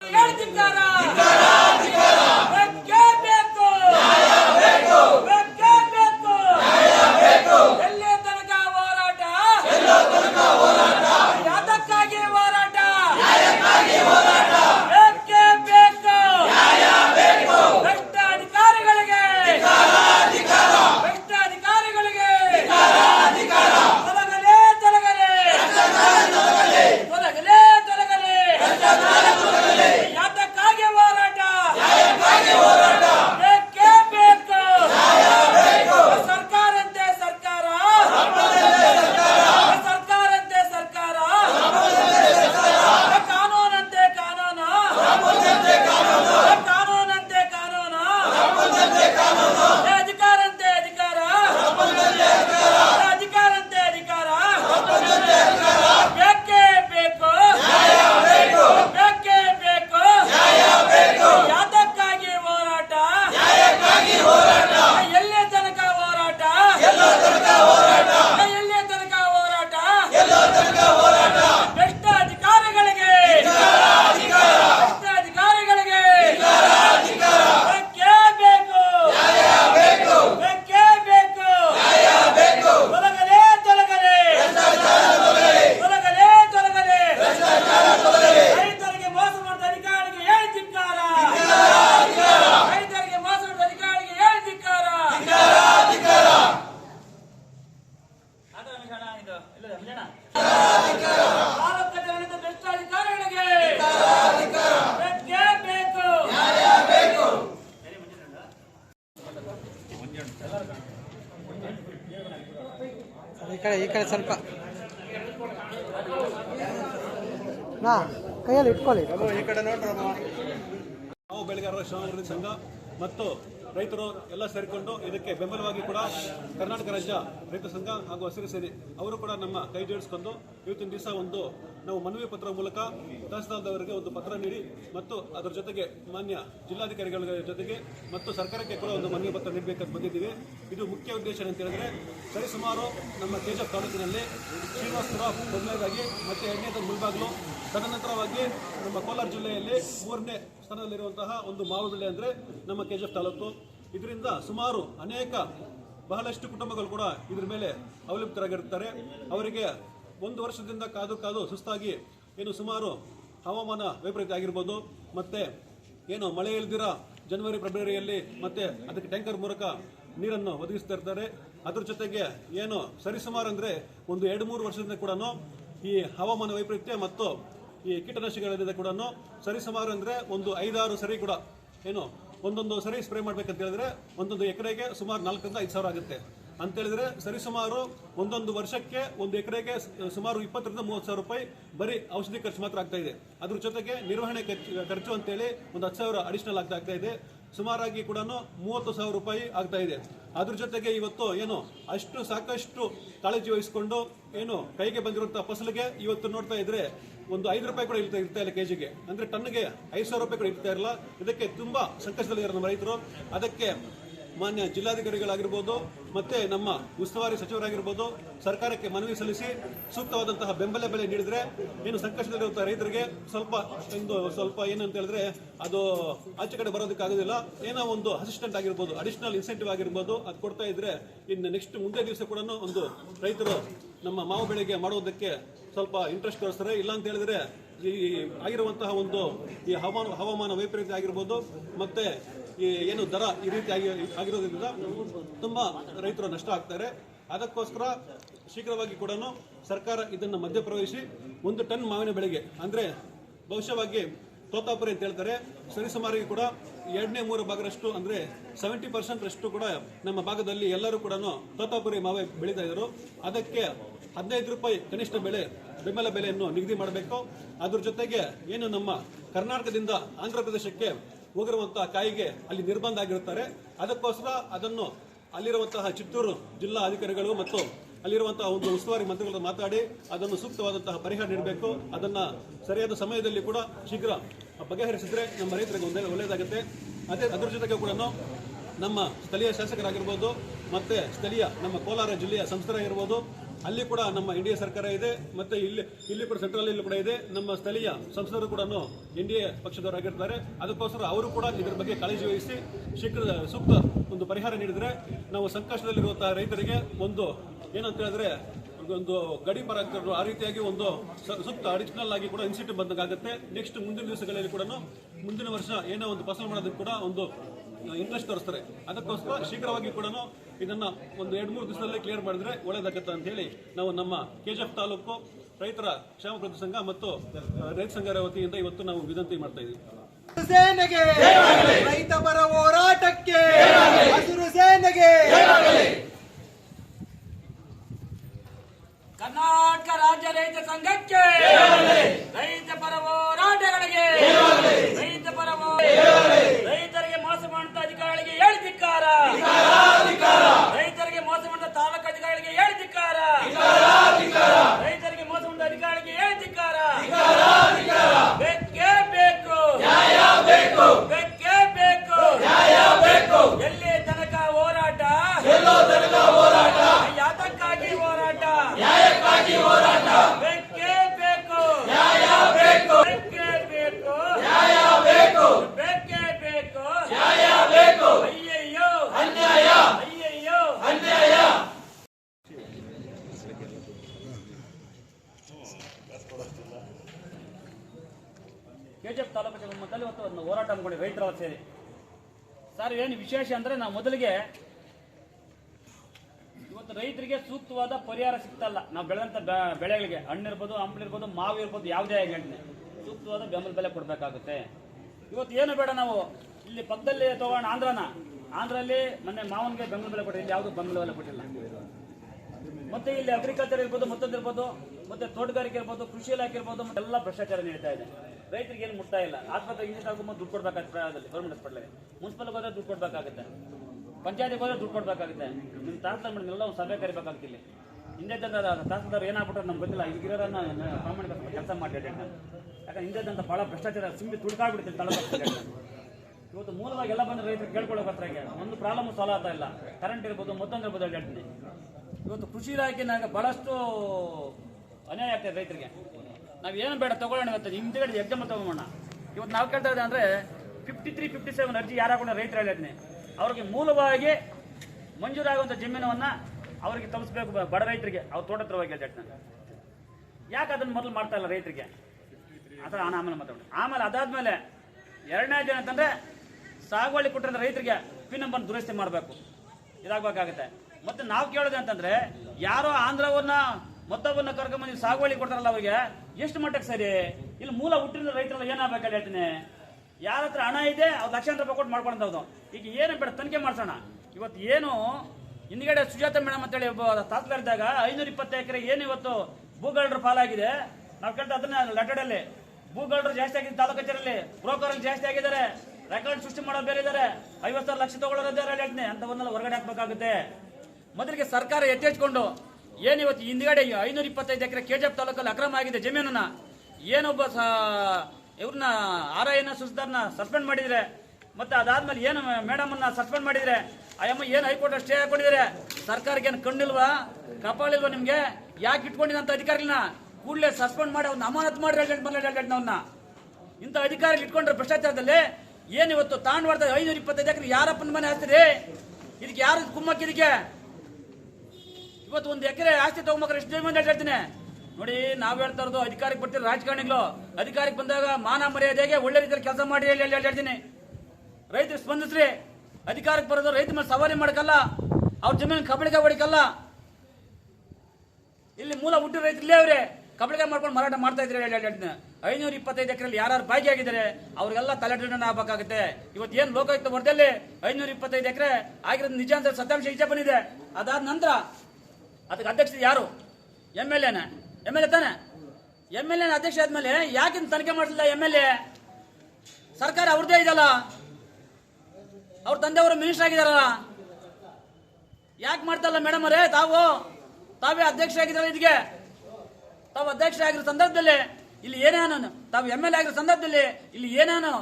ಧಿಕ್ಕಾರ ಕಡೆ ಈ ಕಡೆ ಸ್ವಲ್ಪ. ನಾ ಕೈಯಲ್ಲಿ ಇಟ್ಕೊಳ್ಳಿ. ಈ ನಾವು ಬೆಳೆಗಾರರ ಸಂಘ ಮತ್ತು ರೈತರು ಎಲ್ಲ ಸೇರಿಕೊಂಡು ಇದಕ್ಕೆ ಬೆಂಬಲವಾಗಿ ಕೂಡ ಕರ್ನಾಟಕ ರಾಜ್ಯ ರೈತ ಸಂಘ ಹಾಗೂ ಹಸಿರು ಸೇನೆ ಅವರು ಕೂಡ ನಮ್ಮ ಕೈ ಜೋಡಿಸ್ಕೊಂಡು ಇವತ್ತಿನ ದಿವಸ ಒಂದು ನಾವು ಮನವಿ ಪತ್ರ ಮೂಲಕ ತಹಸೀಲ್ದಾರ್ದವರಿಗೆ ಒಂದು ಪತ್ರ ನೀಡಿ ಮತ್ತು ಅದರ ಜೊತೆಗೆ ಮಾನ್ಯ ಜಿಲ್ಲಾಧಿಕಾರಿಗಳ ಜೊತೆಗೆ ಮತ್ತು ಸರ್ಕಾರಕ್ಕೆ ಕೂಡ ಒಂದು ಮನವಿ ಪತ್ರ ನೀಡಬೇಕಂತ ಬಂದಿದ್ದೀವಿ. ಇದು ಮುಖ್ಯ ಉದ್ದೇಶ ಅಂತ ಹೇಳಿದ್ರೆ ಸರಿಸುಮಾರು ನಮ್ಮ ಕೆಜಪ್ ತಾಲೂಕಿನಲ್ಲಿ ಶ್ರೀನಿವಾಸಪುರ ಮೊದಲನೇದಾಗಿ ಮತ್ತು ಎರಡನೇದು ಮುಲ್ಬಾಗ್ಲು ತದನಂತರವಾಗಿ ನಮ್ಮ ಕೋಲಾರ ಜಿಲ್ಲೆಯಲ್ಲಿ ಮೂರನೇ ಸ್ಥಾನದಲ್ಲಿರುವಂತಹ ಒಂದು ಮಾವು ಬೆಳೆ ಅಂದರೆ ನಮ್ಮ ಕೆಜೆಫ್ ತಾಲೂಕು. ಇದರಿಂದ ಸುಮಾರು ಅನೇಕ ಬಹಳಷ್ಟು ಕುಟುಂಬಗಳು ಕೂಡ ಇದ್ರ ಮೇಲೆ ಅವಲಂಬಿತರಾಗಿರ್ತಾರೆ ಅವರಿಗೆ ಒಂದು ವರ್ಷದಿಂದ ಕಾದು ಕಾದು ಸುಸ್ತಾಗಿ ಏನು ಸುಮಾರು ಹವಾಮಾನ ವೈಪರೀತ್ಯ ಆಗಿರ್ಬೋದು, ಮತ್ತು ಏನು ಮಳೆ ಇಲ್ದಿರ ಜನವರಿ, ಫೆಬ್ರವರಿಯಲ್ಲಿ ಮತ್ತೆ ಅದಕ್ಕೆ ಟ್ಯಾಂಕರ್ ಮೂಲಕ ನೀರನ್ನು ಒದಗಿಸ್ತಾ ಇರ್ತಾರೆ. ಅದ್ರ ಜೊತೆಗೆ ಏನು ಸರಿಸುಮಾರು ಅಂದರೆ ಒಂದು ಎರಡು ಮೂರು ವರ್ಷದಿಂದ ಕೂಡ ಈ ಹವಾಮಾನ ವೈಪರೀತ್ಯ ಮತ್ತು ಈ ಕೀಟನಾಶಕಗಳಿಂದ ಕೂಡ ಸರಿಸುಮಾರು ಅಂದ್ರೆ ಒಂದು ಐದಾರು ಸರಿ ಕೂಡ ಏನು ಒಂದೊಂದು ಸರಿ ಸ್ಪ್ರೇ ಮಾಡ್ಬೇಕಂತ ಹೇಳಿದ್ರೆ ಒಂದೊಂದು ಎಕರೆಗೆ ಸುಮಾರು ನಾಲ್ಕರಿಂದ ಐದು ಸಾವಿರ ಆಗುತ್ತೆ. ಅಂತ ಹೇಳಿದ್ರೆ ಸರಿಸುಮಾರು ಒಂದೊಂದು ವರ್ಷಕ್ಕೆ ಒಂದು ಎಕರೆಗೆ ಸುಮಾರು ಇಪ್ಪತ್ತರಿಂದ ಮೂವತ್ತು ಸಾವಿರ ರೂಪಾಯಿ ಬರೀ ಔಷಧಿ ಖರ್ಚು ಮಾತ್ರ ಆಗ್ತಾ ಇದೆ. ಅದ್ರ ಜೊತೆಗೆ ನಿರ್ವಹಣೆ ಖರ್ಚು ಖರ್ಚು ಅಂತೇಳಿ ಒಂದು ಹತ್ತು ಸಾವಿರ ಅಡಿಷನಲ್ ಆಗ್ತಾ ಆಗ್ತಾ ಇದೆ. ಸುಮಾರಾಗಿ ಕೂಡ ಮೂವತ್ತು ಸಾವಿರ ರೂಪಾಯಿ ಆಗ್ತಾ ಇದೆ. ಅದ್ರ ಜೊತೆಗೆ ಇವತ್ತು ಏನು ಅಷ್ಟು ಸಾಕಷ್ಟು ಕಾಳಜಿ ವಹಿಸಿಕೊಂಡು ಏನು ಕೈಗೆ ಬಂದಿರುವಂತಹ ಫಸಲಿಗೆ ಇವತ್ತು ನೋಡ್ತಾ ಇದ್ರೆ ಒಂದು ಐದು ರೂಪಾಯಿ ಕೂಡ ಇರ್ತಾ ಇರ್ತಾ ಇಲ್ಲ ಕೆಜಿಗೆ. ಅಂದ್ರೆ ಟನ್ಗೆ ಐದು ಸಾವಿರ ರೂಪಾಯಿ ಕೂಡ ಇರ್ತಾ ಇರಲ್ಲ. ಇದಕ್ಕೆ ತುಂಬಾ ಸಂಕಷ್ಟದಲ್ಲಿ ನಮ್ಮ ರೈತರು. ಅದಕ್ಕೆ ಮಾನ್ಯ ಜಿಲ್ಲಾಧಿಕಾರಿಗಳಾಗಿರ್ಬೋದು, ಮತ್ತೆ ನಮ್ಮ ಉಸ್ತುವಾರಿ ಸಚಿವರಾಗಿರ್ಬೋದು, ಸರ್ಕಾರಕ್ಕೆ ಮನವಿ ಸಲ್ಲಿಸಿ ಸೂಕ್ತವಾದಂತಹ ಬೆಂಬಲ ಬೆಲೆ ನೀಡಿದ್ರೆ ಏನು ಸಂಕಷ್ಟದಲ್ಲಿರುವಂತಹ ರೈತರಿಗೆ ಸ್ವಲ್ಪ ಒಂದು ಸ್ವಲ್ಪ ಏನಂತ ಹೇಳಿದ್ರೆ ಅದು ಆಚೆ ಕಡೆ ಬರೋದಕ್ಕಾಗೋದಿಲ್ಲ ಏನೋ ಒಂದು ಅಸಿಸ್ಟೆಂಟ್ ಆಗಿರ್ಬೋದು ಅಡಿಷನಲ್ ಇನ್ಸೆಂಟಿವ್ ಆಗಿರ್ಬೋದು, ಅದು ಕೊಡ್ತಾ ಇದ್ರೆ ಇನ್ನು ನೆಕ್ಸ್ಟ್ ಮುಂದೆ ದಿವಸ ಕೂಡ ಒಂದು ರೈತರು ನಮ್ಮ ಮಾವು ಬೆಳೆಗೆ ಮಾಡುವುದಕ್ಕೆ ಸ್ವಲ್ಪ ಇಂಟ್ರೆಸ್ಟ್ ತೋರಿಸ್ತಾರೆ ಇಲ್ಲ ಅಂತ ಹೇಳಿದ್ರೆ ಈ ಆಗಿರುವಂತಹ ಒಂದು ಈ ಹವಾಮಾನ ಹವಾಮಾನ ವೈಪರೀತ್ಯ ಆಗಿರ್ಬೋದು, ಮತ್ತೆ ಈ ಏನು ದರ ಈ ರೀತಿ ಆಗಿ, ಆಗಿರೋದ್ರಿಂದ ತುಂಬಾ ರೈತರು ನಷ್ಟ ಆಗ್ತಾರೆ. ಅದಕ್ಕೋಸ್ಕರ ಶೀಘ್ರವಾಗಿ ಕೂಡ ಸರ್ಕಾರ ಇದನ್ನು ಮಧ್ಯಪ್ರವೇಶಿ ಒಂದು ಟನ್ ಮಾವಿನ ಬೆಳೆಗೆ, ಅಂದ್ರೆ ಭವಿಷ್ಯವಾಗಿ ತೋತಾಪುರಿ ಅಂತ ಹೇಳ್ತಾರೆ. ಸರಿಸುಮಾರಿಗೆ ಕೂಡ ಎರಡನೇ ಮೂರು ಭಾಗದಷ್ಟು ಅಂದರೆ ಸೆವೆಂಟಿ ಪರ್ಸೆಂಟ್ ರಷ್ಟು ಕೂಡ ನಮ್ಮ ಭಾಗದಲ್ಲಿ ಎಲ್ಲರೂ ಕೂಡ ತೋತಾಪುರಿ ಮಾವೆ ಬೆಳೀತಾ ಇದ್ದರು. ಅದಕ್ಕೆ ಹದಿನೈದು ರೂಪಾಯಿ ಕನಿಷ್ಠ ಬೆಲೆ, ಬೆಂಬಲ ಬೆಲೆಯನ್ನು ನಿಗದಿ ಮಾಡಬೇಕು. ಅದ್ರ ಜೊತೆಗೆ ಏನು ನಮ್ಮ ಕರ್ನಾಟಕದಿಂದ ಆಂಧ್ರ ಪ್ರದೇಶಕ್ಕೆ ಹೋಗಿರುವಂತಹ ಕಾಯಿಗೆ ಅಲ್ಲಿ ನಿರ್ಬಂಧ ಆಗಿರುತ್ತಾರೆ. ಅದಕ್ಕೋಸ್ಕರ ಅದನ್ನು ಅಲ್ಲಿರುವಂತಹ ಚಿತ್ತೂರು ಜಿಲ್ಲಾ ಅಧಿಕಾರಿಗಳು ಮತ್ತು ಅಲ್ಲಿರುವಂತಹ ಒಂದು ಉಸ್ತುವಾರಿ ಮಂತ್ರಿಗಳನ್ನು ಮಾತಾಡಿ ಅದನ್ನು ಸೂಕ್ತವಾದಂತಹ ಪರಿಹಾರ ನೀಡಬೇಕು. ಅದನ್ನು ಸರಿಯಾದ ಸಮಯದಲ್ಲಿ ಕೂಡ ಶೀಘ್ರ ಬಗೆಹರಿಸಿದ್ರೆ ನಮ್ಮ ರೈತರಿಗೆ ಒಂದೇ ಒಳ್ಳೆಯದಾಗುತ್ತೆ. ಅದೇ ಅದರ ಜೊತೆಗೆ ಕೂಡ ನಮ್ಮ ಸ್ಥಳೀಯ ಶಾಸಕರಾಗಿರ್ಬೋದು, ಮತ್ತು ಸ್ಥಳೀಯ ನಮ್ಮ ಕೋಲಾರ ಜಿಲ್ಲೆಯ ಸಂಸ್ಥರಾಗಿರ್ಬೋದು ಅಲ್ಲಿ ಕೂಡ ನಮ್ಮ ಎನ್ ಡಿ ಎ ಸರ್ಕಾರ ಇದೆ, ಮತ್ತು ಇಲ್ಲಿ ಇಲ್ಲಿ ಕೂಡ ಸೆಂಟ್ರಲ್ ಕೂಡ ಇದೆ. ನಮ್ಮ ಸ್ಥಳೀಯ ಸಂಸದರು ಕೂಡ ಎನ್ ಡಿ ಎ ಪಕ್ಷದವರಾಗಿರ್ತಾರೆ ಅದಕ್ಕೋಸ್ಕರ ಅವರು ಕೂಡ ಇದರ ಬಗ್ಗೆ ಕಾಳಜಿ ವಹಿಸಿ ಶೀಘ್ರ ಸೂಕ್ತ ಒಂದು ಪರಿಹಾರ ನೀಡಿದರೆ ನಾವು ಸಂಕಷ್ಟದಲ್ಲಿರುವಂತಹ ರೈತರಿಗೆ ಒಂದು ಏನಂತ ಹೇಳಿದ್ರೆ ಒಂದು ಗಡಿ ಮರ ಆ ರೀತಿಯಾಗಿ ಒಂದು ಸ- ಸೂಕ್ತ ಅಡಿಷನಲ್ ಆಗಿ ಕೂಡ ಇನ್ಸಿಟಿವ್ ಬಂದಂಗಾಗುತ್ತೆ. ನೆಕ್ಸ್ಟ್ ಮುಂದಿನ ದಿವಸಗಳಲ್ಲಿ ಕೂಡ ಮುಂದಿನ ವರ್ಷ ಏನೋ ಒಂದು ಫಸಲು ಮಾಡೋದಕ್ಕೆ ಕೂಡ ಒಂದು ಇಂಟ್ರೆಸ್ಟ್ ತೋರಿಸ್ತಾರೆ. ಅದಕ್ಕೋಸ್ಕರ ಶೀಘ್ರವಾಗಿ ಕೂಡ ಇದನ್ನ ಒಂದು ಎರಡು ಮೂರು ದಿವಸದಲ್ಲೇ ಕ್ಲಿಯರ್ ಮಾಡಿದ್ರೆ ಒಳ್ಳೇದಾಗತ್ತೆ ಅಂತ ಹೇಳಿ ನಾವು ನಮ್ಮ ಕೆಜಿಎಫ್ ತಾಲೂಕು ರೈತರ ಕ್ಷೇಮ ಪ್ರತಿ ಸಂಘ ಮತ್ತು ರೈತ ಸಂಘರ ವತಿಯಿಂದ ಇವತ್ತು ನಾವು ವಿನಂತಿ ಮಾಡ್ತಾ ಇದ್ದೀವಿ. ಸೇನೆಗೆ ರೈತ ಪರ ಹೋರಾಟಕ್ಕೆ ಹಸಿರು ಸೇನೆಗೆ ಕರ್ನಾಟಕ ರಾಜ್ಯ ರೈತ ಸಂಘಕ್ಕೆ ರೈತ ಪರ ಹೋರಾಟಗಳಿಗೆ ರೈತ ಪರ ರೈತರಿಗೆ ಮೋಸ ಮಾಡುವಂತ ಅಧಿಕಾರಿಗಳಿಗೆ ಹೇಳಿ ಧಿಕ್ಕಾರ ರೈತರಿಗೆ ಮೋಸ ಮಾಡುವಂತ ತಾಲೂಕು ಅಧಿಕಾರಿಗಳಿಗೆ ಹೇಳಿ ಧಿಕ್ಕಾರ ರೈತರಿಗೆ ಮೋಸ ಮಾಡುವಂತ ಅಧಿಕಾರಿಗಳಿಗೆ ಹೇಳಿ ಧಿಕ್ಕಾರ ಬೇಕೇ ಬೇಕು ಬೇಕೇ ಬೇಕು ಎಲ್ಲಿ ತನಕ ಹೋರಾಟ ಯಾತಕ್ಕಾಗಿ ಹೋರಾಟ ಬೇಕೇ ಬೇಕು ಬೇಕೇ ಬೇಕು ಬೇಕೇ ಬೇಕು ಅಯ್ಯಯ್ಯೋ ಅಯ್ಯಯ್ಯೋ ಕೆಜಿಎಫ್ ತಾಲೂಕು ಜನ ಮಟ್ಟದಲ್ಲಿ ಇವತ್ತು ಒಂದು ಹೋರಾಟ ಹಮ್ಮಿಕೊಂಡು ರೈತರ ಸೇರಿ ಸರ್, ಏನು ವಿಶೇಷ ಅಂದ್ರೆ ನಾವು ಮೊದಲಿಗೆ ಇವತ್ತು ರೈತರಿಗೆ ಸೂಕ್ತವಾದ ಪರಿಹಾರ ಸಿಗ್ತಲ್ಲ ನಾವು ಹಣ್ಣು ಬೆಳೆಗಳಿಗೆ ಹಣ್ಣಿರ್ಬೋದು ಇರ್ಬೋದು ಮಾವು ಇರ್ಬೋದು, ಯಾವುದೇ ಆಗಿ ಸೂಕ್ತವಾದ ಬೆಂಬಲ ಬೆಲೆ ಕೊಡಬೇಕಾಗುತ್ತೆ. ಇವತ್ತು ಏನು ಬೇಡ ನಾವು, ಇಲ್ಲಿ ಪಕ್ಕದಲ್ಲಿ ತಗೋಣ ಆಂಧ್ರನ. ಆಂಧ್ರಲ್ಲಿ ಮೊನ್ನೆ ಮಾವನಿಗೆ ಬೆಂಬಲ ಬೆಲೆ ಕೊಟ್ಟಿಲ್ಲ ಯಾವುದು ಬೆಂಬಲ ಬೆಲೆ ಕೊಟ್ಟಿಲ್ಲ. ಮತ್ತೆ ಇಲ್ಲಿ ಅಗ್ರಿಕಲ್ಚರ್ ಇರ್ಬೋದು, ಮತ್ತೊಂದು ಇರ್ಬೋದು, ಮತ್ತೆ ತೋಟಗಾರಿಕೆ ಇರ್ಬೋದು, ಕೃಷಿ ಇಲಾಖೆ ಇರ್ಬೋದು ಎಲ್ಲ ಭ್ರಷ್ಟಾಚಾರ ನಡೀತಾ ಇದೆ. ರೈತರಿಗೆ ಏನು ಮುಟ್ತಾ ಇಲ್ಲ. ಆಸ್ಪತ್ರೆ ಇಂಜಿನ್ ತಗೊಂಬಂದು ದುಡ್ಡು ಕೊಡ್ಬೇಕಾಗುತ್ತೆ ಪ್ರಯಾಣದಲ್ಲಿ ಗೌರ್ಮೆಂಟ್ ಹಾಸ್ಪಿಟಲ್ಗೆ ಮುನ್ಸಿಪಲ್ಗೆ ಹೋದ್ರೆ ದುಡ್ಡು ಕೊಡ್ಬೇಕಾಗುತ್ತೆ. ಪಂಚಾಯತಿಗೆ ಹೋದ್ರೆ ದುಡ್ಡು ಕೊಡ್ಬೇಕಾಗುತ್ತೆ. ನಿಮ್ಮ ತಾಸ್ತಾರ ಮೇಡಮ್ ಎಲ್ಲ ಒಂದು ಸಭೆ ಕರಿಬೇಕಾಗ್ತಿಲ್ಲ ಇಲ್ಲಿ. ಹಿಂದೆ ತಾಸ್ತಾರ ತಾಸಲ್ದಾರ್ ಏನಾಗ್ಬಿಟ್ರೆ ನಮ್ಗೆ ಗೊತ್ತಿಲ್ಲ. ಈಗಿರೋದನ್ನ ಪ್ರಾಮಾಣಿಕ ಕೆಲಸ ಮಾಡಿದೆ ಯಾಕಂದ್ರೆ ಹಿಂದೆ ತಂದ ಭಾಳ ಭ್ರಷ್ಟಾಚಾರ ಸಿಂಬಿ ತುಡ್ಕಾಗ್ಬಿಡ್ತೀನಿ ತಳ ಇವತ್ತು ಮೂಲವಾಗಿ ಎಲ್ಲ ಬಂದ ರೈತರು ಕೇಳ್ಕೊಳ್ಳೋ ಹತ್ರ ಒಂದು ಪ್ರಾಬ್ಲಮ್ ಸಾಲ್ವ್ ಆಗ್ತಾ ಇಲ್ಲ. ಕರೆಂಟ್ ಇರ್ಬೋದು, ಮತ್ತೊಂದು ಇರ್ಬೋದು ಹೇಳ್ತೀನಿ ಇವತ್ತು ಕೃಷಿ ಇಲಾಖೆನಾಗ ಬಹಳಷ್ಟು ಅನ್ಯಾಯ ಆಗ್ತದೆ ರೈತರಿಗೆ. ನಾವು ಏನು ಬೇಡ, ತಗೊಳ್ಳೋಣ ಇವತ್ತು. ಹಿಂದ್ಗಡೆ ಎಕ್ಸಾಮ್ ತಗೊಳ್ಳೋಣ ಇವತ್ತು ನಾವು ಕೇಳ್ತಾ ಇದ್ದೆ ಅಂದ್ರೆ ಫಿಫ್ಟಿ ತ್ರೀ ಫಿಫ್ಟಿ ಸೆವೆನ್ ಅರ್ಜಿ ಯಾರು ಹಾಕೊಂಡು ರೈತರು ಹೇಳಿದ್ನಿ ಅವ್ರಿಗೆ ಮೂಲವಾಗಿ ಮಂಜೂರಾಗುವಂಥ ಜಮೀನವನ್ನ ಅವರಿಗೆ ತಲುಪಿಸ್ಬೇಕು ಬಡ ರೈತರಿಗೆ. ಅವ್ರ ತೋಟ ಹತ್ರವಾಗಿ ಹೇಳ್ತಾ ಯಾಕೆ ಅದನ್ನ ಮೊದಲು ಮಾಡ್ತಾ ಇಲ್ಲ ರೈತರಿಗೆ? ಆ ಥರ ಆಮೇಲೆ ಮಾತಾಡೋಣ ಆಮೇಲೆ ಅದಾದ್ಮೇಲೆ ದಿನ ಅಂತಂದ್ರೆ ಸಾಗುವಳಿ ಕೊಟ್ಟಿರೋ ರೈತರಿಗೆ ಪಿನ್ ನಂಬರ್ ದುರಸ್ತಿ ಮಾಡಬೇಕು. ಇದಾಗಬೇಕಾಗುತ್ತೆ. ಮತ್ತೆ ನಾವು ಕೇಳೋದು ಅಂತಂದ್ರೆ ಯಾರೋ ಆಂಧ್ರವನ್ನ ಮತ್ತೊಬ್ಬನ ಕರ್ಕೊಂಬಂದು ಸಾಗುವಳಿ ಕೊಡ್ತಾರಲ್ಲ ಅವರಿಗೆ? ಎಷ್ಟು ಮಟ್ಟಕ್ಕೆ ಸರಿ? ಇಲ್ಲಿ ಮೂಲ ಹುಟ್ಟಿರೋ ರೈತರೆಲ್ಲ ಏನಾಗಬೇಕಲ್ಲ ಹೇಳ್ತೀನಿ. ಯಾರ ಹತ್ರ ಹಣ ಇದೆ, ಅವ್ರು ಲಕ್ಷಾಂತರ ರೂಪಾಯಿ ಕೊಟ್ಟು ಮಾಡ್ಕೊಂಡವ್ದು ಈಗ ಏನು ಬೇಡ, ತನಿಖೆ ಮಾಡ್ಸೋಣ. ಇವತ್ತು ಏನು ಹಿಂದ್ಗಡೆ ಸುಜಾತ ಮೇಡಮ್ ಅಂತೇಳಿ ತಹಸೀಲ್ದಾರ್ ಇದ್ದಾಗ ಐನೂರ ಇಪ್ಪತ್ತು ಎಕರೆ ಏನು ಇವತ್ತು ಭೂಗಳ್ರ ಪಾಲಾಗಿದೆ. ನಾವು ಕೇಳ್ತಾ ಅದನ್ನ ಲೆಟರ್ಡಲ್ಲಿ ಭೂಗಳ್ರು ಜಾಸ್ತಿ ಆಗಿದೆ ತಾಲೂಕು ಕಚೇರಿಯಲ್ಲಿ. ಬ್ರೋಕರ್ ಜಾಸ್ತಿ ಆಗಿದ್ದಾರೆ. ರೆಕಾರ್ಡ್ ಸೃಷ್ಟಿ ಮಾಡೋ ಬೇರೆ ಇದ್ದಾರೆ. ಐವತ್ತಾರು ಲಕ್ಷ ತಗೊಳ್ಳೋದೇ ಹೇಳ್ತೀನಿ. ಅಂತವನ್ನೆಲ್ಲ ಹೊರಗಡೆ ಹಾಕ್ಬೇಕಾಗುತ್ತೆ. ಮೊದಲಿಗೆ ಸರ್ಕಾರ ಎಚ್ಚೆಚ್ಕೊಂಡು ಏನು ಇವತ್ತು ಹಿಂದ್ಗಡೆ ಐನೂರ ಇಪ್ಪತ್ತೈದು ಎಕರೆ ಕೆಜಿಎಫ್ ತಾಲೂಕಲ್ಲಿ ಅಕ್ರಮ ಆಗಿದೆ ಜಮೀನನ್ನ ಏನೊಬ್ಬ ಇವ್ರನ್ನ ಆರ್ ಐನ ಸುಸ್ದಾರ್ನ ಸಸ್ಪೆಂಡ್ ಮಾಡಿದ್ರೆ, ಮತ್ತೆ ಅದಾದ್ಮೇಲೆ ಏನು ಮೇಡಮ್ ಅನ್ನ ಸಸ್ಪೆಂಡ್ ಮಾಡಿದ್ರೆ ಅಮ್ಮ ಏನು ಹೈಕೋರ್ಟ್ ಸ್ಟೇ ಹಾಕೊಂಡಿದ್ದಾರೆ ಸರ್ಕಾರಕ್ಕೆ ಏನು ಕಣ್ಣಿಲ್ವಾ, ಕಪಾಳಿಲ್ವಾ ನಿಮಗೆ, ಯಾಕೆ ಇಟ್ಕೊಂಡಿದಂತ ಅಧಿಕಾರಿಗಳನ್ನ ಕೂಡಲೇ ಸಸ್ಪೆಂಡ್ ಮಾಡಿ ಅವ್ನ ಅಮಾನತ್ ಮಾಡಿ ಅವ್ನ. ಇಂಥ ಅಧಿಕಾರಿಗಳು ಇಟ್ಕೊಂಡ್ರೆ ಭ್ರಷ್ಟಾಚಾರದಲ್ಲಿ ಏನಿವತ್ತು ಇವತ್ತು ತಾಂಡ್ ಐನೂರ ಇಪ್ಪತ್ತೈದು ಎಕರೆ ಯಾರಪ್ಪನ ಮನೆ ಹಾಕ್ತೀರಿ ಇದಕ್ಕೆ ಯಾರು ಕುಮ್ಮಕ್ಕೆ ಇದಕ್ಕೆ ಇವತ್ತು ಒಂದು ಎಕರೆ ಆಸ್ತಿ ತಗೊಂಬೇಕಾದ್ರೆ ಎಷ್ಟು ಜಮೀನು ಹೇಳ್ತೀನಿ. ನೋಡಿ, ನಾವ್ ಹೇಳ್ತಾ ಇರೋದು ಅಧಿಕಾರಕ್ಕೆ ಬರ್ತಿರೋ ರಾಜಕಾರಣಿಗಳು? ಅಧಿಕಾರಕ್ಕೆ ಬಂದಾಗ ಮಾನ ಮರ್ಯಾದೆಗೆ ಒಳ್ಳೆ ರೀತಿಯಲ್ಲಿ ಕೆಲಸ ಮಾಡಿ ಹೇಳಿ ಹೇಳಿ, ಹೇಳ್ತೀನಿ. ರೈತರು ಸ್ಪಂದಿಸ್ರಿ. ಅಧಿಕಾರಕ್ಕೆ ಬರೋದು ರೈತ ಮೇಲೆ ಸವಾರಿ ಮಾಡಕಲ್ಲ, ಅವ್ರ ಜಮೀನು ಕಬಳಿಕೆ ಹೊಡಿಕಲ್ಲ. ಇಲ್ಲಿ ಮೂಲ ಹುಟ್ಟಿ ರೈತರು ಇಲ್ಲೇ ಅವ್ರೆ. ಕಬಳಿಕೆ ಮಾಡ್ಕೊಂಡು ಮಾರಾಟ ಮಾಡ್ತಾ ಇದ್ರೆ ಹೇಳಿ ಹೇಳ್ತೀನಿ. ಐನೂರ ಇಪ್ಪತ್ತೈದು ಎಕರೆಯಲ್ಲಿ ಯಾರು ಭಾಗಿಯಾಗಿದ್ದಾರೆ ಅವರಿಗೆಲ್ಲ ತಲೆದಂಡ ಆಗಬೇಕಾಗುತ್ತೆ. ಇವತ್ತು ಏನು ಲೋಕಾಯುಕ್ತ ವರದಿಯಲ್ಲಿ ಐನೂರ ಇಪ್ಪತ್ತೈದು ಎಕರೆ ಆಗಿರೋದು ನಿಜ ಅಂತ ಸತ್ಯಾಂಶ ಈಚೆ ಬಂದಿದೆ. ಅದಾದ ನಂತರ ಅದಕ್ಕೆ ಅಧ್ಯಕ್ಷ ಯಾರು? ಎಂ ಎಲ್ ಎನ ಎಂ ಎಲ್ ಎ ತಾನೆ? ಎಂ ಎಲ್ ಎನ ಅಧ್ಯಕ್ಷ ಆದ್ಮೇಲೆ ಯಾಕೆ ಇದ್ನ ತನಿಖೆ ಮಾಡಿಸಿಲ್ಲ ಎಂ ಎಲ್ ಎ ಸರ್ಕಾರ ಅವ್ರದ್ದೇ ಇದಲ್ಲ ಅವ್ರ ತಂದೆಯವರು ಮಿನಿಸ್ಟರ್ ಆಗಿದಾರಲ್ಲ ಯಾಕೆ ಮಾಡ್ತಲ್ಲ ಮೇಡಮ್ ಅವರೇ? ತಾವು? ತಾವೇ ಅಧ್ಯಕ್ಷ ಆಗಿದ್ರಲ್ಲ ಇದಕ್ಕೆ ತಾವು ಅಧ್ಯಕ್ಷ ಆಗಿರೋ ಸಂದರ್ಭದಲ್ಲಿ ಇಲ್ಲಿ ಏನೇನು ತಾವು ಎಂ ಎಲ್ ಎ ಆಗಿರೋ ಸಂದರ್ಭದಲ್ಲಿ ಇಲ್ಲಿ ಏನೇನು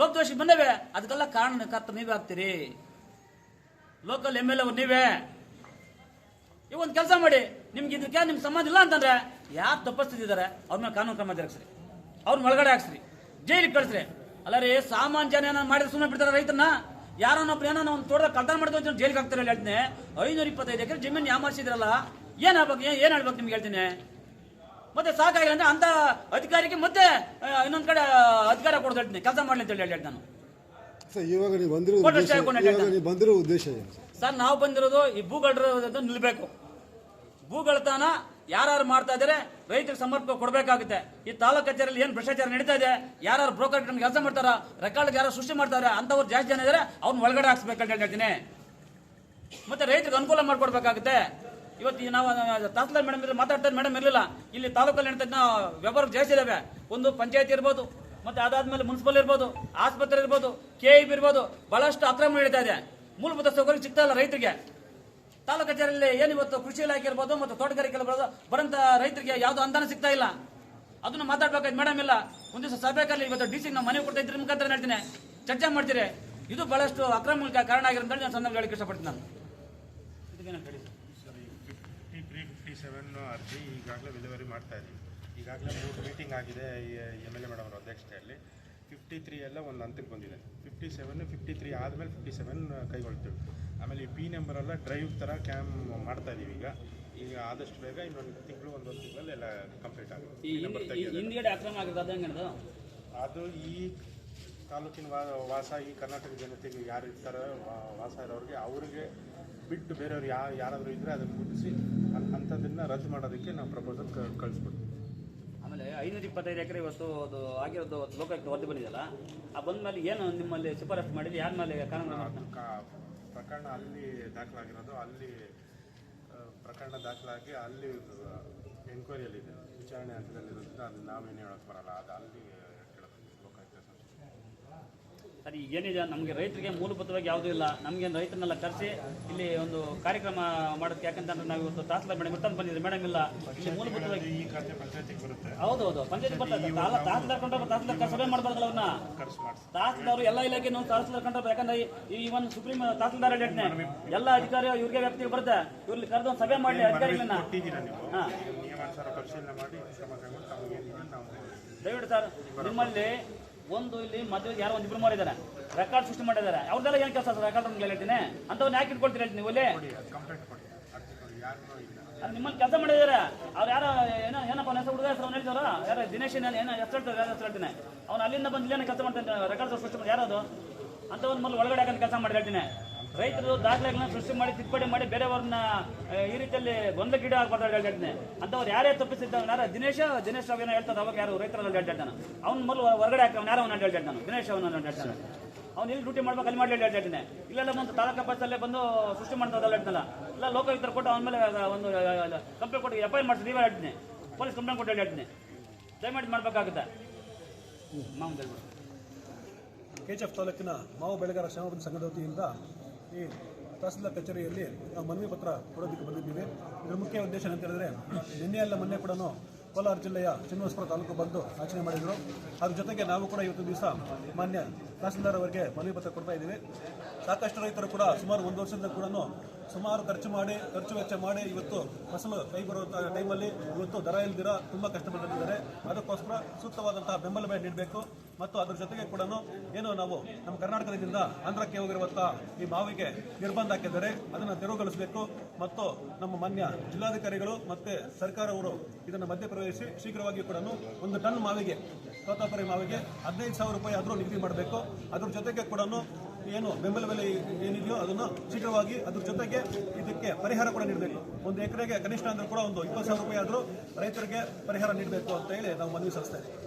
ಲೋಕದೋಷಿ ಬಂದವೆ. ಅದಕ್ಕೆಲ್ಲ ಕಾರಣಕರ್ತ ನೀವೇ ಆಗ್ತೀರಿ. ಲೋಕಲ್ ಎಂ ಎಲ್ ಎ ನೀವೇ. ಒಂದು ಕೆಲಸ ಮಾಡಿ. ನಿಮ್ಗೆ ಇದಕ್ಕೆ ನಿಮ್ ಸಂಬಂಧ ಇಲ್ಲ ಅಂತಂದ್ರೆ ಯಾರು ತಪ್ಪಿಸ್ತಿದ್ದಾರೆ? ಅವ್ರ ಮೇಲೆ ಕಾನೂನು ಕ್ರಮ ಜರುಗಿಸ್ರಿ. ಅವ್ರನ್ನ ಒಳಗಡೆ ಹಾಕ್ಸ್ರಿ. ಜೈಲಿಗೆ ಕಳಿಸ್ರಿ. ಅಲ್ಲ ರೀ ಸಾಮಾನ್ಯ ಜನ ಏನಾರು ಮಾಡಿದ್ರೆ ಸುಮ್ಮನೆ ಬಿಡ್ತಾರೆ ರೈತನ ಯಾರನ್ನೊಬ್ರು ಏನೋ ಒಂದು ತೋಟದ ಕಳ್ತಾನ ಮಾಡಿದ್ರು ಅಂತ ಜೈಲಿಗೆ ಹಾಕ್ತಾರೆ ಹೇಳ್ತೀನಿ. ಐನೂರ ಇಪ್ಪತ್ತೈದು ಎಕರೆ ಜಮೀನು ಯಾಮಾರಿಸಿದ್ರಲ್ಲ ಏನ್ ಆಗ್ಬೇಕು ಏನ್ ಹೇಳ್ಬೇಕು ನಿಮ್ಗೆ ಹೇಳ್ತೀನಿ. ಮತ್ತೆ ಸಾಕಾಗಿಲ್ಲ ಅಂದ್ರೆ ಅಂತ ಅಧಿಕಾರಿಗೆ ಮತ್ತೆ ಇನ್ನೊಂದ್ ಕಡೆ ಅಧಿಕಾರ ಕೊಡೋದು ಹೇಳ್ತೀನಿ. ಕೆಲಸ ಮಾಡ್ಲಿ ಅಂತ ಹೇಳಿ ನಾನು. ಇವಾಗ ನೀವು ಬಂದಿರೋ ಉದ್ದೇಶ? ಸರ್? ನಾವು ಬಂದಿರೋದು ಈ ಭೂಗಳರ ನಿಲ್ಬೇಕು. ಭೂಗಳತನ ಯಾರು ಮಾಡ್ತಾ ಇದಾರೆ ರೈತರಿಗೆ ಸಮರ್ಪಕ ಕೊಡಬೇಕಾಗುತ್ತೆ. ಈ ತಾಲೂಕು ಕಚೇರಿಯಲ್ಲಿ ಏನು ಭ್ರಷ್ಟಾಚಾರ ನಡೀತಾ ಇದೆ ಯಾರು ಬ್ರೋಕರ್ ಕೆಲಸ ಮಾಡ್ತಾರ, ರೆಕಾರ್ಡ್ ಯಾರು ಸೃಷ್ಟಿ ಮಾಡ್ತಾರೆ, ಅಂತವ್ರು ಜಾಸ್ತಿ ಜನ ಇದ್ದಾರೆ ಅವ್ನ ಒಳಗಡೆ ಹಾಕ್ಸ್ಬೇಕಂತ ಹೇಳ್ತೀನಿ ಮತ್ತೆ ರೈತರಿಗೆ ಅನುಕೂಲ ಮಾಡ್ಕೊಡ್ಬೇಕಾಗುತ್ತೆ. ಇವತ್ತು ನಾವು ತಹಸೀಲ್ದಾರ್ ಮೇಡಮ್ ಇದ್ರೆ ಮಾತಾಡ್ತಾ ಮೇಡಮ್ ಇರಲಿಲ್ಲ. ಇಲ್ಲಿ ತಾಲೂಕಲ್ಲಿ ನಾವು ವ್ಯವಹಾರ ಜಾಸ್ತಿ ಇದಾವೆ. ಒಂದು ಪಂಚಾಯತ್ ಇರ್ಬೋದು, ಮತ್ತೆ ಅದಾದ್ಮೇಲೆ ಮುನ್ಸಿಪಲ್ ಇರ್ಬೋದು, ಆಸ್ಪತ್ರೆ ಇರ್ಬೋದು ಕೆ ಇರ್ಬೋದು, ಬಹಳಷ್ಟು ಅಕ್ರಮ ನಡೀತಾ ಇದೆ. ಮೂಲಭೂತ ಸೌಕರ್ಯ ಸಿಗ್ತಾ ಇಲ್ಲ ರೈತರಿಗೆ. ತಾಲೂಕು ಕಚೇರಿಯಲ್ಲಿ ಏನು ಇವತ್ತು ಕೃಷಿ ಇಲಾಖೆ ಇರ್ಬೋದು ಮತ್ತು ತೋಟಗಾರಿಕೆ ಇರ್ಬೋದು ಬರಂತ ರೈತರಿಗೆ ಯಾವ್ದು ಅನುದಾನ ಸಿಗ್ತಾ ಇಲ್ಲ. ಅದನ್ನು ಮಾತಾಡ್ಬೇಕಾಯ್ತು ಮೇಡಮ್ ಇಲ್ಲ ಒಂದು ದಿವಸ ಸಭೆಯಲ್ಲಿ ಇವತ್ತು ಡಿ ಸಿ ನಾವು ಮನೆ ಕೊಡ್ತಾ ಇದ್ರ ಮುಖಾಂತರ ಹೇಳ್ತೀನಿ. ಚರ್ಚೆ ಮಾಡ್ತೀರಿ. ಇದು ಬಹಳಷ್ಟು ಅಕ್ರಮಕ್ಕೆ ಕಾರಣ ಆಗಿರೋಂತ ನಾನು ಸಂದರ್ಭ ಹೇಳಕ್ಕೆ ಇಷ್ಟಪಡ್ತೀನಿ ನಾನು. ಈಗಾಗಲೇ ವಿಲೇವರಿ ಮಾಡ್ತಾ ಇದ್ದೀವಿ. ಈಗಾಗಲೇ ಮೂರು ಮೀಟಿಂಗ್ ಆಗಿದೆ ಎಂ ಎಲ್ ಎ ಮೇಡಮ್ ಅವರ ಅಧ್ಯಕ್ಷತೆಯಲ್ಲಿ. ಫಿಫ್ಟಿ ತ್ರೀ ಎಲ್ಲ ಒಂದು ಹಂತಕ್ಕೆ ಬಂದಿದೆ. ಫಿಫ್ಟಿ ಸೆವೆನ್ ಫಿಫ್ಟಿ ತ್ರೀ ಆದಮೇಲೆ ಫಿಫ್ಟಿ ಸೆವೆನ್ ಕೈಗೊಳ್ತೀವಿ. ಆಮೇಲೆ ಈ ಪಿ ನಂಬರ್ ಎಲ್ಲ ಡ್ರೈವ್ ಥರ ಕ್ಯಾಮ್ ಮಾಡ್ತಾ ಇದ್ದೀವಿ ಈಗ. ಈಗ ಆದಷ್ಟು ಬೇಗ ಇನ್ನೊಂದು ತಿಂಗಳು ಒಂದೊಂದು ತಿಂಗಳಲ್ಲಿ ಎಲ್ಲ ಕಂಪ್ಲೀಟ್ ಆಗುತ್ತೆ. ಅದು ಈ ತಾಲೂಕಿನ ವಾ- ವಾಸ ಈ ಕರ್ನಾಟಕ ಜನತೆಗೆ ಯಾರು ಇರ್ತಾರೋ ವಾಸ ಇರೋರಿಗೆ ಅವರಿಗೆ ಬಿಟ್ಟು ಬೇರೆಯವ್ರು ಯಾರು ಯಾರಾದರೂ ಇದ್ದರೆ ಅದನ್ನು ಮುಟ್ಟಿಸಿ ಅಂಥದ್ದನ್ನು ರದ್ದು ಮಾಡೋದಕ್ಕೆ ನಾವು ಪ್ರಪೋಸಲ್ ಕಳಿಸ್ಬಿಡ್ತೀವಿ ಆಮೇಲೆ ಐನೂರ ಇಪ್ಪತ್ತೈದು ಎಕರೆ ಇವತ್ತು ಅದು ಆಗಿರೋದು ಲೋಕಾಯುಕ್ತ ವರದಿ ಬಂದಿದೆಯಲ್ಲ ಆ ಬಂದ ಮೇಲೆ ಏನು ನಿಮ್ಮಲ್ಲಿ ಶಿಫಾರಸು ಮಾಡಿದ್ದು ಯಾರ ಮೇಲೆ ಕಾನೂನು ಪ್ರಕರಣ ಅಲ್ಲಿ ದಾಖಲಾಗಿರೋದು ಅಲ್ಲಿ ಪ್ರಕರಣ ದಾಖಲಾಗಿ ಅಲ್ಲಿ ಎನ್ಕ್ವೈರಿಯಲ್ಲಿದೆ ವಿಚಾರಣೆ ಹಂತದಲ್ಲಿರೋದ್ರಿಂದ ಅದು ನಾವೇನು ಹೇಳೋಕ್ಕೆ ಬರಲ್ಲ. ಅದು ಅಲ್ಲಿ ಸರಿ ಏನಿದೆ? ನಮಗೆ ರೈತರಿಗೆ ಮೂಲಭೂತವಾಗಿ ಯಾವುದೂ ಇಲ್ಲ. ನಮಗೆ ರೈತರನ್ನೆಲ್ಲ ಕರೆಸಿ ಇಲ್ಲಿ ಒಂದು ಕಾರ್ಯಕ್ರಮ ಮಾಡೋದಕ್ಕೆ ಯಾಕಂತಂದ್ರೆ ನಾವು ಇವತ್ತು ತಾಸಲ ಮೇಡಮ್ ಇರ್ತಂದು ಬಂದಿದ್ದೆ ಮೇಡಮ್ ಇಲ್ಲ. ಇಲ್ಲಿ ಮೂಲಭೂತವಾಗಿ ಈ ಖಾತೆ ಪಂಚಾಯತಿಗೆ ಬರುತ್ತೆ. ಹೌದು ಹೌದು. ಪಂಚಾಯತ್ ಬರ್ತದೆ ತಾಲ ತಹಸೀಲ್ದಾರ್ ಕಂಡ್ರೆ ತಹಸೀಲ್ದಾರ್ ಸಭೆ ಮಾಡಬಾರ್ದಲ್ಲ ಅವ್ರನ್ನ? ತಹಸೀಲ್ದಾರ್ ಎಲ್ಲ ಇಲಾಖೆ ನಾವು ತಹಸೀಲ್ದಾರ್ ಕಂಡ್ರೆ ಯಾಕಂದ್ರೆ ಈ ಒಂದು ಸುಪ್ರೀಂ ತಹಸೀಲ್ದಾರ್ ಹೇಳ್ತೀನಿ ಎಲ್ಲ ಅಧಿಕಾರಿ ಇವ್ರಿಗೆ ವ್ಯಾಪ್ತಿಗೆ ಬರುತ್ತೆ. ಇವ್ರಲ್ಲಿ ಕರೆದು ಒಂದು ಸಭೆ ಮಾಡಲಿ. ಅಧಿಕಾರಿಗಳನ್ನ. ದಯವಿಟ್ಟು ಸರ್ ನಿಮ್ಮಲ್ಲಿ ಒಂದು ಇಲ್ಲಿ ಮದುವೆ ಯಾರೋ ಒಂದು ಇಬ್ಬರು ಮಾಡಿದ್ದಾರೆ ರೆಕಾರ್ಡ್ ಸೃಷ್ಟಿ ಮಾಡಿದ್ದಾರೆ. ಅವ್ರದ್ದೆಲ್ಲ ಏನು ಕೆಲಸ ರೆಕಾರ್ಡ್ ಅಂತ ಹೇಳ್ತೀನಿ ಅಂತವ್ನ ಯಾಕೆ ಇಟ್ಕೊಳ್ತೀರಿ ಹೇಳ್ತೀನಿ ನೀವು ಇಲ್ಲಿ? ನಿಮ್ಮಲ್ಲಿ ಕೆಲಸ ಮಾಡಿದ್ದಾರೆ ಅವ್ರು ಯಾರೋ ಏನೋ ಏನಪ್ಪ ಹೆಸರು ಹುಡುಗ ಹೆಸರು ಅವ್ನು ಹೇಳ್ತಾರ ಯಾರ ದಿನೇಶ್ ಏನೋ ಏನೋ ಹೆಸರು ಹೇಳ್ತಾರೆ ಯಾರು ಹೆಸರು ಹೇಳ್ತೀನಿ. ಅವ್ನು ಅಲ್ಲಿಂದ ಬಂದು ಇಲ್ಲೇನೋ ಕೆಲಸ ಮಾಡ್ತಾನೆ ರೆಕಾರ್ಡ್ ಸೃಷ್ಟಿ ಮಾಡಿ ಯಾರದು? ಅಂತ ಒಂದು ಮೊದಲು ಒಳಗಡೆ ಹಾಕಂತ ಕೆಲಸ ಮಾಡಿ ಹೇಳ್ತೀನಿ. ರೈತರು ದಾಖಲೆಗಳನ್ನ ಸೃಷ್ಟಿ ಮಾಡಿ, ತಿದ್ದುಪಡಿ ಮಾಡಿ ಬೇರೆಯವ್ರನ್ನ ಈ ರೀತಿಯಲ್ಲಿ ಗೊಂದಲ ಗಿಡ ಆಗ್ಬಾರ್ದು ಹೇಳ್ತೀನಿ ಅಂತವ್ರು ಯಾರೇ ತಪ್ಪಿಸಿದ್ದ ಯಾರ? ದಿನೇಶ, ದಿನೇಶ್ ರಾವ್ ಏನೋ ಹೇಳ್ತಾರೆ ಅವಾಗ ಯಾರು ರೈತರಲ್ಲಿ ಹೇಳ್ತಾನೆ ಅವ್ನ ಮೊದಲು ಹೊರಗಡೆ ಹಾಕಿ ಯಾರು ಅವ್ನು ಹೇಳ್ತಾನೆ ದಿನೇಶ್ ಅವನ ಹೇಳ್ತಾನೆ ಅವ್ನು ಇಲ್ಲಿ ಡ್ಯೂಟಿ ಮಾಡ್ಬೇಕು, ಅಲ್ಲಿ ಮಾಡಿ ಹೇಳ್ತಾನೆ ಇಲ್ಲೆಲ್ಲ ಬಂದು ತಾಲೂಕು ಬಸ್ಸಲ್ಲೇ ಬಂದು ಸೃಷ್ಟಿ ಮಾಡ್ತಾರಲ್ಲ ಹೇಳ್ತಾನಲ್ಲ? ಇಲ್ಲ ಲೋಕಾಯುಕ್ತರು ಕೊಟ್ಟು ಅವನ ಮೇಲೆ ಒಂದು ಕಂಪ್ಲೇಂಟ್ ಕೊಟ್ಟು ಎಫ್ ಐ ಆರ್ ಮಾಡಿಸಿ ನೀವೇ ಹೇಳ್ತೀನಿ ಪೊಲೀಸ್ ಕಂಪ್ಲೇಂಟ್ ಕೊಟ್ಟು ಹೇಳ್ತೀನಿ ದಯಮಾಡಿ ಮಾಡಬೇಕಾಗುತ್ತೆ. ಮಾವು ಕೆ ಎಫ್ ತಾಲೂಕಿನ ಮಾವು ಬೆಳೆಗಾರ ಶ್ರಮ ಸಂಘದ ವತಿಯಿಂದ ಈ ತಹಸೀಲ್ದಾರ್ ಕಚೇರಿಯಲ್ಲಿ ನಾವು ಮನವಿ ಪತ್ರ ಕೊಡೋದಕ್ಕೆ ಬಂದಿದ್ದೀವಿ. ಇದರ ಮುಖ್ಯ ಉದ್ದೇಶ ಅಂತ ಹೇಳಿದ್ರೆ, ನಿನ್ನೆ ಅಲ್ಲ ಮೊನ್ನೆ ಕೂಡ ಕೋಲಾರ ಜಿಲ್ಲೆಯ ಶ್ರೀನಿವಾಸಪುರ ತಾಲೂಕು ಬಂದು ಆಚರಣೆ ಮಾಡಿದರು. ಅದ್ರ ಜೊತೆಗೆ ನಾವು ಕೂಡ ಇವತ್ತು ದಿವಸ ಮಾನ್ಯ ತಹಸೀಲ್ದಾರ್ ಅವರಿಗೆ ಮನವಿ ಪತ್ರ ಕೊಡ್ತಾ ಇದ್ದೀವಿ. ಸಾಕಷ್ಟು ರೈತರು ಕೂಡ ಸುಮಾರು ಒಂದು ವರ್ಷದಿಂದ ಕೂಡ ಸುಮಾರು ಖರ್ಚು ಮಾಡಿ, ಖರ್ಚು ವೆಚ್ಚ ಮಾಡಿ ಇವತ್ತು ಫಸಲು ಕೈ ಬರುವಂಥ ಟೈಮಲ್ಲಿ ಇವತ್ತು ದರ ಇಲ್ದಿರ ತುಂಬ ಕಷ್ಟಪಟ್ಟಿದ್ದಾರೆ ಅದಕ್ಕೋಸ್ಕರ ಸೂಕ್ತವಾದಂತಹ ಬೆಂಬಲ ಬೆಲೆ ನೀಡಬೇಕು. ಮತ್ತು ಅದರ ಜೊತೆಗೆ ಕೂಡ ಏನು ನಾವು ನಮ್ಮ ಕರ್ನಾಟಕದಿಂದ ಆಂಧ್ರಕ್ಕೆ ಹೋಗಿರುವಂತಹ ಈ ಮಾವಿಗೆ ನಿರ್ಬಂಧ ಹಾಕಿದ್ದಾರೆ. ಅದನ್ನು ತೆರವುಗೊಳಿಸಬೇಕು. ಮತ್ತು ನಮ್ಮ ಮಾನ್ಯ ಜಿಲ್ಲಾಧಿಕಾರಿಗಳು ಮತ್ತು ಸರ್ಕಾರವರು ಇದನ್ನು ಮಧ್ಯಪ್ರವೇಶಿಸಿ ಶೀಘ್ರವಾಗಿ ಕೂಡ ಒಂದು ಟನ್ ಮಾವಿಗೆ, ತೋತಾಪುರಿ ಮಾವಿಗೆ ಹದಿನೈದು ಸಾವಿರ ರೂಪಾಯಿ ಆದರೂ ನಿಗದಿ ಮಾಡಬೇಕು. ಅದ್ರ ಜೊತೆಗೆ ಕೂಡ ಏನು ಬೆಂಬಲ ಬೆಲೆ ಏನಿದೆಯೋ ಅದನ್ನು ಶೀಘ್ರವಾಗಿ ಅದ್ರ ಜೊತೆಗೆ ಇದಕ್ಕೆ ಪರಿಹಾರ ಕೂಡ ನೀಡಬೇಕು. ಒಂದು ಎಕರೆಗೆ ಕನಿಷ್ಠ ಅಂದ್ರೆ ಕೂಡ ಒಂದು ಇಪ್ಪತ್ತು ಸಾವಿರ ರೂಪಾಯಿ ಆದರೂ ರೈತರಿಗೆ ಪರಿಹಾರ ನೀಡಬೇಕು ಅಂತ ಹೇಳಿ ನಾವು ಮನವಿ ಸಲ್ಲಿಸ್ತಾ ಇದ್ದೀವಿ.